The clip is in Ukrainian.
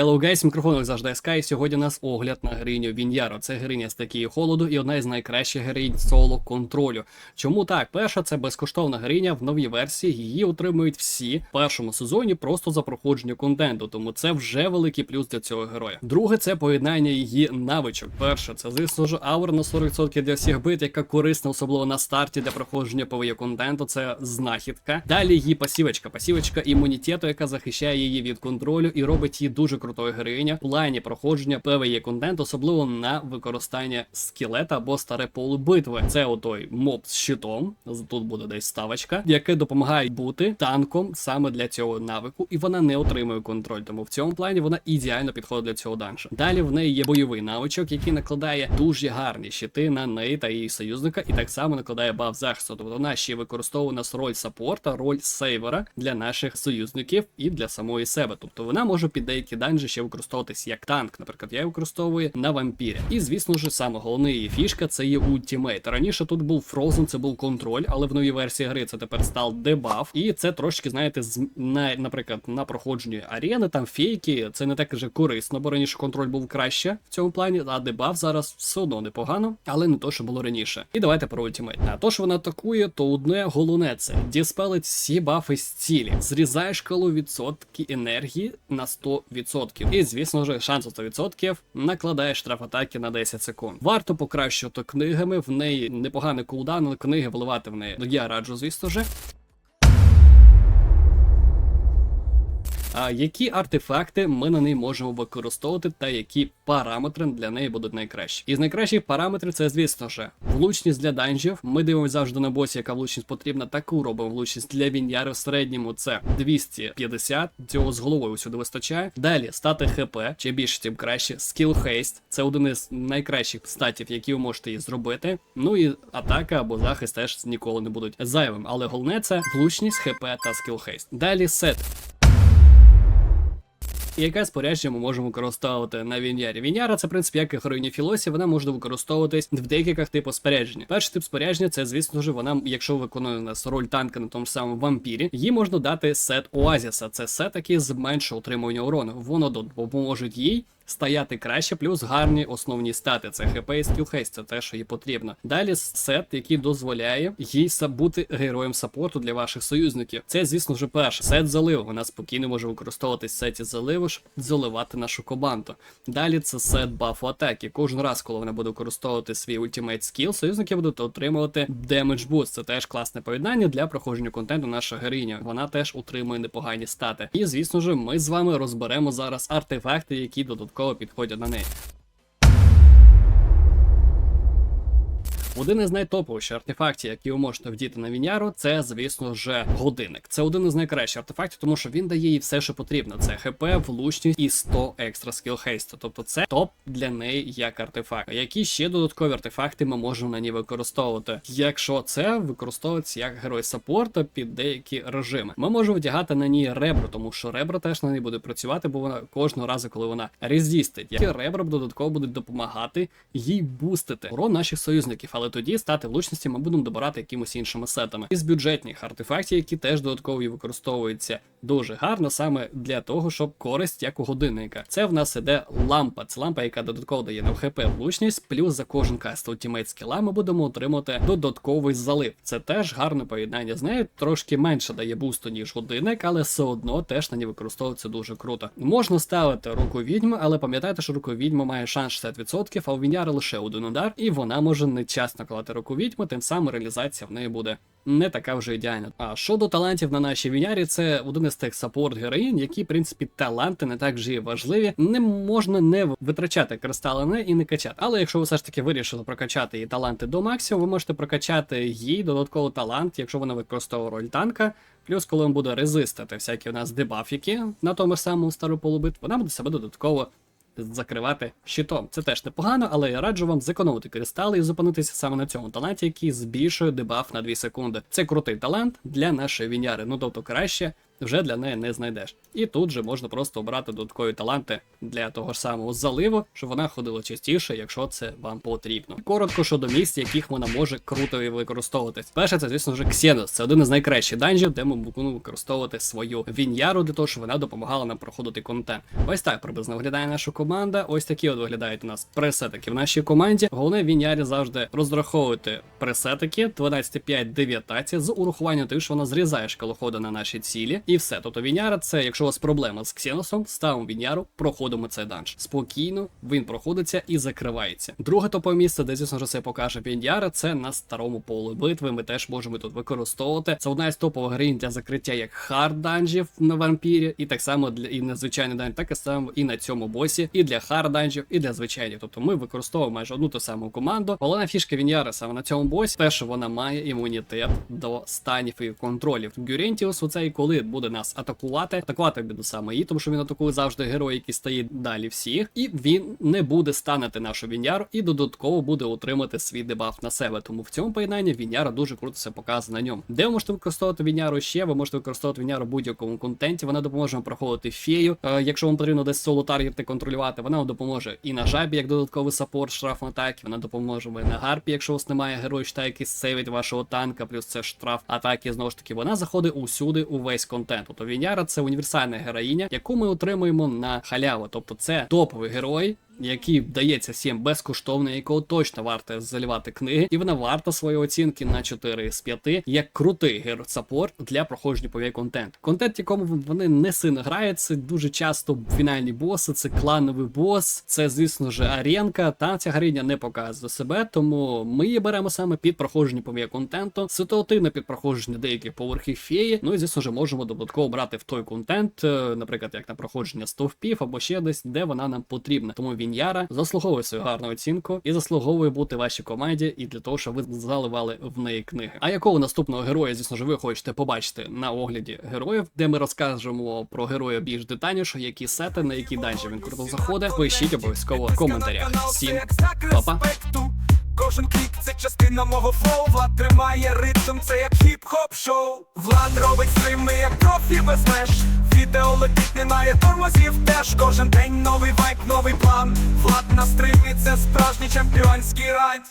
Hello guys, мікрофон завжди СК, і сьогодні у нас огляд на гриню Віньяро. Це гриня з такої холоду і одна із найкращих гринь соло контролю. Чому так? Перша це безкоштовна гриня в новій версії. Її отримують всі в першому сезоні просто за проходження контенту, тому це вже великий плюс для цього героя. Друге, це поєднання її навичок. Перше, це звісно ж аура на 40% для всіх бит, яка корисна, особливо на старті для проходження PvE контенту. Це знахідка. Далі її пасівочка, пасівочка імунітету, яка захищає її від контролю і робить її дуже крутою героїня в плані проходження PvE контенту, особливо на використання скелета або старе поле битви. Це отой моб з щитом. Тут буде десь ставочка, яке допомагає бути танком саме для цього навику, і вона не отримує контроль. Тому в цьому плані вона ідеально підходить для цього данжа. Далі в неї є бойовий навичок, який накладає дуже гарні щити на неї та її союзника, і так само накладає баф захисту. Тобто вона ще використовує роль саппорта, роль сейвера для наших союзників і для самої себе. Тобто вона може під деякі данжі ще використовуватись як танк. Наприклад, я використовую на вампірі. І звісно ж, саме головна її фішка це є ультімейт. Раніше тут був Frozen, це був контроль, але в новій версії гри це тепер став дебаф. І це трошки, знаєте, на, наприклад, на проходженні арени, там фейки, це не так вже корисно, бо раніше контроль був краще в цьому плані, а дебаф зараз все одно непогано, але не то, що було раніше. І давайте про ультимейт. А то, що вона атакує, то одне головне це діспелить всі бафи з цілі, зрізає шкалу відсотки енергії на 100%. І, звісно ж, шанс у 100% накладає штраф атаки на 10 секунд. Варто покращувати книгами, в неї непоганий кулдаун, але книги вливати в неї. Ну, Я раджу, звісно ж. Які артефакти ми на неї можемо використовувати, та які параметри для неї будуть найкращі? Із найкращих параметрів це, звісно ж, влучність для данжів. Ми дивимося завжди на босі, яка влучність потрібна. Таку робимо влучність для віньяри в середньому це 250. Цього з головою сюди вистачає. Далі стати ХП, чим більше, тим краще. Скіл хейст це один із найкращих статів, які ви можете її зробити. Ну і атака або захист теж ніколи не будуть зайвим. Але головне це влучність, ХП та скіл хейст. Далі сет. І яке спорядження ми можемо використовувати на Вінярі? Віняра це в принципі як і героїні Філосі, вона може використовуватись в декількох типах спорядження. Перший тип спорядження це, звісно ж, вона, якщо виконує у нас роль танка на тому ж самому вампірі, їй можна дати сет Оазіса. Це сет, який зменшує отримування урону. Воно допоможе їй. Стояти краще, плюс гарні основні стати. Це ХП і скілхейст, це те, що їй потрібно. Далі сет, який дозволяє їй бути героєм саппорту для ваших союзників. Це, звісно ж, перше. Сет заливу. Вона спокійно може використовуватись сеті заливу, щоб заливати нашу команду. Далі це сет бафу атаки. Кожен раз, коли вона буде використовувати свій ультимейт скіл, союзники будуть отримувати демедж буст. Це теж класне поєднання для проходження контенту. Наша героїня. Вона теж утримує непогані стати. І звісно ж, ми з вами розберемо зараз артефакти, які додатково підходять на неї. Один із найтоповіших артефактів, які ви можете вдіти на Віняру, це, звісно ж, годинник. Це один із найкращих артефактів, тому що він дає їй все, що потрібно. Це ХП, влучність і 100 екстра скіл хейсту. Тобто це топ для неї як артефакт. Які ще додаткові артефакти ми можемо на ній використовувати? Якщо це використовується як герой саппорта під деякі режими, ми можемо вдягати на ній ребро, тому що ребро теж на ній буде працювати, бо вона кожного разу, коли вона резістить, які ребра додатково будуть допомагати їй бустити урон наших союзників. Але тоді стати влучності ми будемо добирати якимось іншими сетами. Із бюджетних артефактів, які теж додатково використовуються дуже гарно, саме для того, щоб користь як у годинника. Це в нас іде лампа. Це лампа, яка додатково дає нам хп влучність, плюс за кожен каст ультимейт скіла ми будемо отримати додатковий залив. Це теж гарне поєднання з нею, трошки менше дає бусту, ніж годинник, але все одно теж на ній використовується дуже круто. Можна ставити руку відьми, але пам'ятайте, що руку відьми має шанс 60%, а у Віняри лише один удар, і вона може не часто накладати руку відьми, тим самим реалізація в неї буде не така вже ідеальна. А щодо талантів на нашій вінярі, це один із тих саппорт героїн, які, в принципі, таланти не так вже і важливі. Не можна не витрачати кристали не і не качати. Але якщо ви все ж таки вирішили прокачати її таланти до максимуму, ви можете прокачати їй додатковий талант, якщо вона використовує роль танка. Плюс, коли він буде резистити всякі у нас дебафіки на тому самому стару полубит, вона буде себе додатково закривати щитом. Це теж непогано, але я раджу вам зекономити кристали і зупинитися саме на цьому таланті, який збільшує дебаф на 2 секунди. Це крутий талант для нашої віняри. Ну тобто краще вже для неї не знайдеш. І тут же можна просто обрати додаткові таланти для того ж самого заливу, щоб вона ходила частіше, якщо це вам потрібно. Коротко щодо місць, яких вона може круто використовуватись. Перше, це звісно вже Ксенос. Це один із найкращих данжів, де ми будемо використовувати свою віняру для того, щоб вона допомагала нам проходити контент. Ось так приблизно виглядає наша команда. Ось такі от виглядають у нас пресетики в нашій команді. Головне в вінярі завжди розраховувати пресетики 12.5.19 з урахуванням того, що вона зрізає шкалоходи на наші цілі, і все. Тобто віняра це, якщо у вас проблема з Ксеносом, ставимо віняру, проходимо цей данж. Спокійно він проходиться і закривається. Друге топове місце, де звісно це покаже віньяра, це на старому полі битви. Ми теж можемо тут використовувати. Це одна із топових гринь для закриття як хард данжів на вампірі, і так само для і на звичайний данж, так і само і на цьому босі, і для хард данжів, і для звичайних. Тобто ми використовуємо майже одну ту саму команду. Головна фішка Віньяри саме на цьому босі, те, що вона має імунітет до станів і контролів. Гюрентіус, оцей, коли буде нас атакувати, атакувати буде саме її, тому що він атакує завжди герой, який стоїть далі всіх, і він не буде станити нашу віняру і додатково буде отримати свій дебаф на себе. Тому в цьому поєднанні віняра дуже круто все показує на ньому. Де ви можете використовувати віняру ще? Ви можете використовувати віняру в будь-якому контенті. Вона допоможе вам проходити фею. Е, якщо вам потрібно десь соло таргети контролювати, вона вам допоможе і на жабі, як додатковий саппорт штраф атаки. Вона допоможе і на гарпі, якщо у вас немає героя, що який сейвить вашого танка, плюс це штраф атаки. Знову ж таки, вона заходить усюди у весь контент. Тобто Віняра це універсальна героїня, яку ми отримуємо на халяву. Тобто це топовий герой. Який вдається всім безкоштовно, якого точно варто заливати книги, і вона варта своєї оцінки на 4 з 5, як крутий герсапорт для проходження повій контент. Контент, якому вони не сильно грають, це дуже часто фінальні боси, це клановий бос, це, звісно ж, аренка. Там ця гриня не показує себе, тому ми її беремо саме під проходження повій контенту, ситуативно під проходження деяких поверхів феї. Ну і звісно ж можемо додатково брати в той контент, е, наприклад, як на проходження стовпів або ще десь, де вона нам потрібна. Тому він Яра заслуговує свою гарну оцінку і заслуговує бути вашій команді і для того, щоб ви заливали в неї книги. А якого наступного героя, звісно ж, ви хочете побачити на огляді героїв, де ми розкажемо про героя більш детальніше, які сети, на які данжі він круто заходить. Пишіть обов'язково в коментарях. Всім па-па! Кожен клік це частина мого флоу Влад тримає ритм, це як хіп-хоп шоу Влад робить стрими, як профі без меж Відео летить, немає тормозів теж Кожен день новий вайк, новий план. Влад на стримі, це справжній чемпіонський райд